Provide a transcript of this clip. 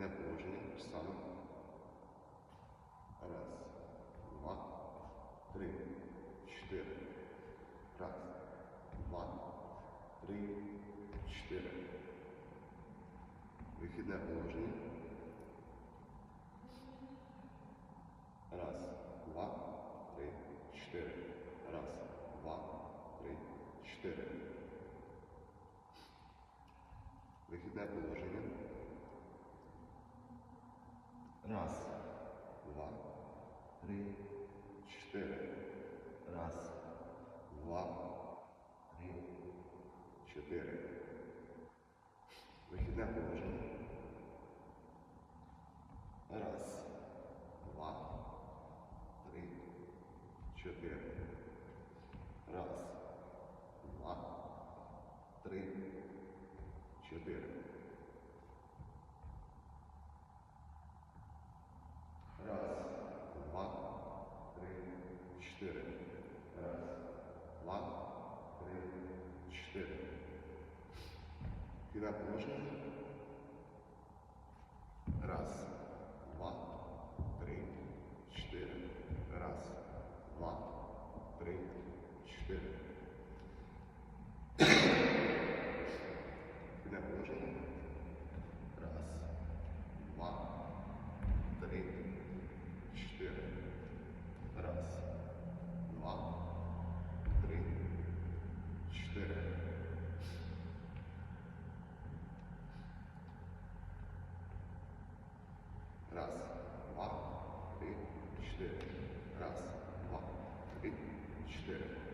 Вихідне положення. Станом. Раз, два, три, чотири. Раз, два, три, чотири. Вихідне положення. Раз, два, три, чотири. Раз, два, три, чотири. Вихідне положення. Раз, два, три, чотири. Раз, два, три, чотири. Вихідне положення. Раз, два, три, чотири. Раз, два, три, чотири. Раз, два, три, чотири. Раз, два, три, чотири. Вхідне положення. Раз, два, три, чотири. Раз, два, три, чотири. Вхідне положення. Раз, два, три, чотири. Раз, два, три, чотири. Раз, два, три, чотири. Раз, два, три, чотири.